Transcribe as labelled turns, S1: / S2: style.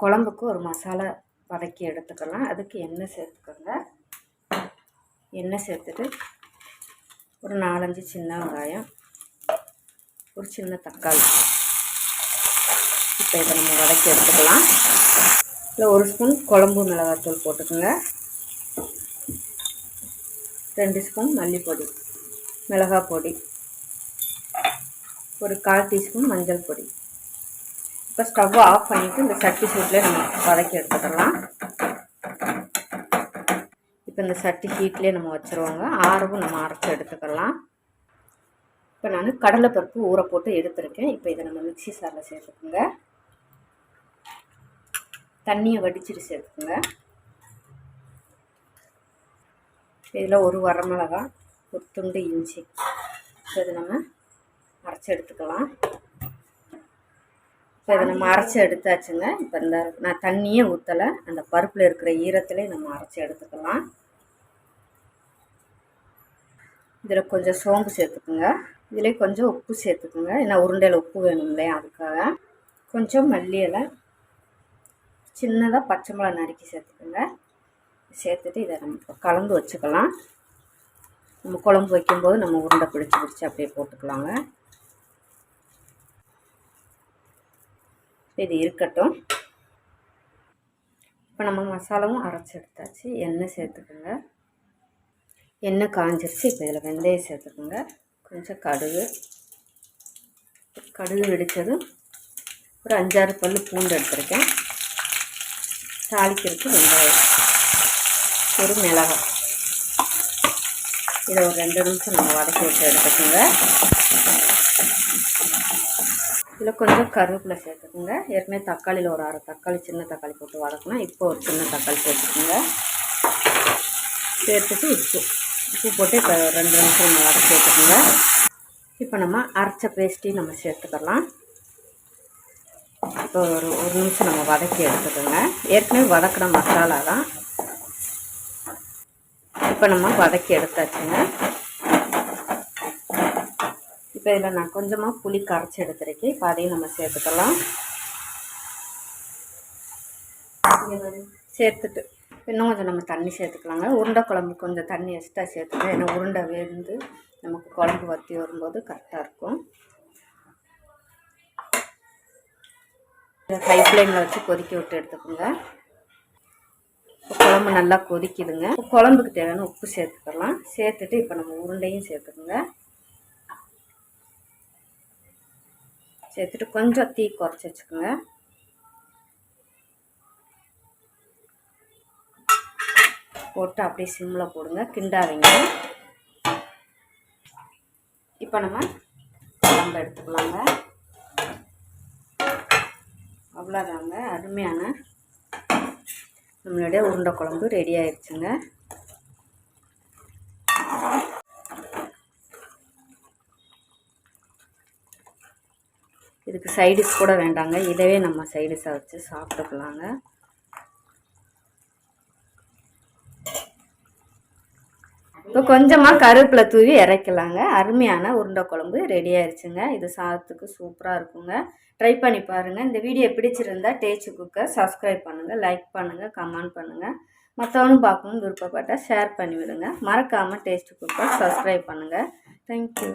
S1: குழம்புக்கு ஒரு மசாலா வதக்கி எடுத்துக்கலாம். அதுக்கு எண்ணெய் சேர்த்துக்கோங்க. எண்ணெய் சேர்த்துட்டு ஒரு நாலஞ்சு சின்ன வெங்காயம் ஒரு சின்ன தக்காளி. இப்போ இதை நம்ம வதக்கி எடுத்துக்கலாம். இல்லை ஒரு ஸ்பூன் குழம்பு மிளகாத்தூள் போட்டுக்கோங்க. ரெண்டு ஸ்பூன் மல்லிப்பொடி மிளகாய் பொடி ஒரு கால் டீஸ்பூன் மஞ்சள் பொடி. இப்போ ஸ்டவ்வை ஆஃப் பண்ணிவிட்டு இந்த சட்டி சூட்டில் நம்ம வதக்கி எடுத்துக்கலாம். இப்போ இந்த சட்டி ஹீட்லேயே நம்ம வச்சுருவோங்க. ஆறவும் நம்ம அரைச்சி எடுத்துக்கலாம். இப்போ நான் கடலைப்பருப்பு ஊற போட்டு எடுத்திருக்கேன். இப்போ இதை நம்ம மிக்ஸி சாரில் சேர்த்துக்குங்க. தண்ணியை வடிச்சிட்டு சேர்த்துக்குங்க. இதில் ஒரு வரமிளகா ஒரு துண்டு இஞ்சி. இப்போ இதை நம்ம அரைச்சி எடுத்துக்கலாம். இப்போ இதை நம்ம அரைச்சி எடுத்தாச்சுங்க. இப்போ இந்த நான் தண்ணியே ஊற்றலை அந்த பருப்பில் இருக்கிற ஈரத்துலேயே நம்ம அரைச்சி எடுத்துக்கலாம். இதில் கொஞ்சம் சோம்பு சேர்த்துக்குங்க. இதிலே கொஞ்சம் உப்பு சேர்த்துக்குங்க. ஏன்னா உருண்டையில் உப்பு வேணும் இல்லையா? அதுக்காக. கொஞ்சம் மல்லி இலை சின்னதாக பச்சை மிளகா நறுக்கி சேர்த்துக்குங்க. சேர்த்துட்டு இதை நம்ம கலந்து வச்சுக்கலாம். நம்ம குழம்பு வைக்கும்போது நம்ம உருண்டை பிடிச்சி பிடிச்சி அப்படியே போட்டுக்கலாங்க. இது இருக்கட்டும். இப்போ நம்ம மசாலாவும் அரைச்சி எடுத்தாச்சு. எண்ணெய் சேர்த்துக்குங்க. எண்ணெய் காஞ்சிருச்சு. இப்போ இதில் வெந்தயம் சேர்த்துக்குங்க. கொஞ்சம் கடுகு. கடுகு வெடித்ததும் ஒரு அஞ்சாறு பல் பூண்டு எடுத்திருக்கேன். தாளிக்கிறதுக்கு வெங்காயம். ஒரு மிளகாய். இதை ஒரு ரெண்டு நிமிஷம் நம்ம வதக்கி விட்டு எடுத்துக்கோங்க. இதில் கொஞ்சம் கருவேப்பிலை சேர்த்துக்குங்க. ஏற்கனவே தக்காளியில் ஒரு அரை தக்காளி சின்ன தக்காளி போட்டு வதக்கணும் இப்போ ஒரு சின்ன தக்காளி சேர்த்துக்குங்க. சேர்த்துட்டு உப்பு. உப்பு போட்டு இப்போ ரெண்டு நிமிஷம் நம்ம வதக்கி சேர்த்துக்குங்க இப்போ நம்ம அரைச்ச பேஸ்ட்டையும் நம்ம சேர்த்துக்கலாம். இப்போ ஒரு ஒரு நிமிஷம் நம்ம வதக்கி எடுத்துக்கோங்க. ஏற்கனவே வதக்கின மசாலா தான். இப்போ நம்ம வதக்கி எடுத்தாச்சுங்க இப்போ இதில் நான் கொஞ்சமாக புளி கரைச்சி எடுத்துருக்கேன். இப்போ அதையும் நம்ம சேர்த்துக்கலாம். சேர்த்துட்டு இன்னும் கொஞ்சம் நம்ம தண்ணி சேர்த்துக்கலாங்க. உருண்டை குழம்பு கொஞ்சம் தண்ணி எக்ஸ்ட்ரா சேர்த்துக்கலாம் ஏன்னா உருண்டை வேந்து நமக்கு குழம்பு வற்றி வரும்போது கரெக்டாக இருக்கும். ஹை ஃப்ளேமில் வச்சு கொதிக்க விட்டு எடுத்துக்கோங்க. குழம்பு நல்லா கொதிக்குதுங்க. குழம்புக்கு தேவையான உப்பு சேர்த்துக்கலாம். சேர்த்துட்டு இப்போ நம்ம உருண்டையும் சேர்த்துக்கோங்க. சேர்த்துட்டு கொஞ்சம் தீ குறைச்சி வச்சுக்கோங்க. போட்டு அப்படியே சிம்மில் போடுங்க. கிண்டாதீங்க. இப்போ நம்ம குழம்பு எடுத்துக்கலாங்க. அவ்வளோதாங்க அருமையான நம்மளுடைய உருண்டை குழம்பு ரெடி ஆயிடுச்சுங்க. இதுக்கு சைடிஷ் கூட வேண்டாங்க. இதவே நம்ம சைடிஷாக வச்சு சாப்பிட்டுக்கலாங்க. இப்போ கொஞ்சமாக கருவேப்பிலை தூவி இறக்கலாங்க. அருமையான உருண்டை குழம்பு ரெடி ஆயிடுச்சுங்க இது சாதத்துக்கு சூப்பராக இருக்குங்க. ட்ரை பண்ணி பாருங்கள் இந்த வீடியோ பிடிச்சிருந்தா டேச்சு குக்கை சப்ஸ்கிரைப் பண்ணுங்கள் லைக் பண்ணுங்கள் கமெண்ட் பண்ணுங்கள் மற்றவனும் பார்க்கணும்னு விருப்பப்பட்டால் ஷேர் பண்ணிவிடுங்க. மறக்காமல் டேஸ்ட் குக்கை சப்ஸ்கிரைப் பண்ணுங்கள் தேங்க்யூ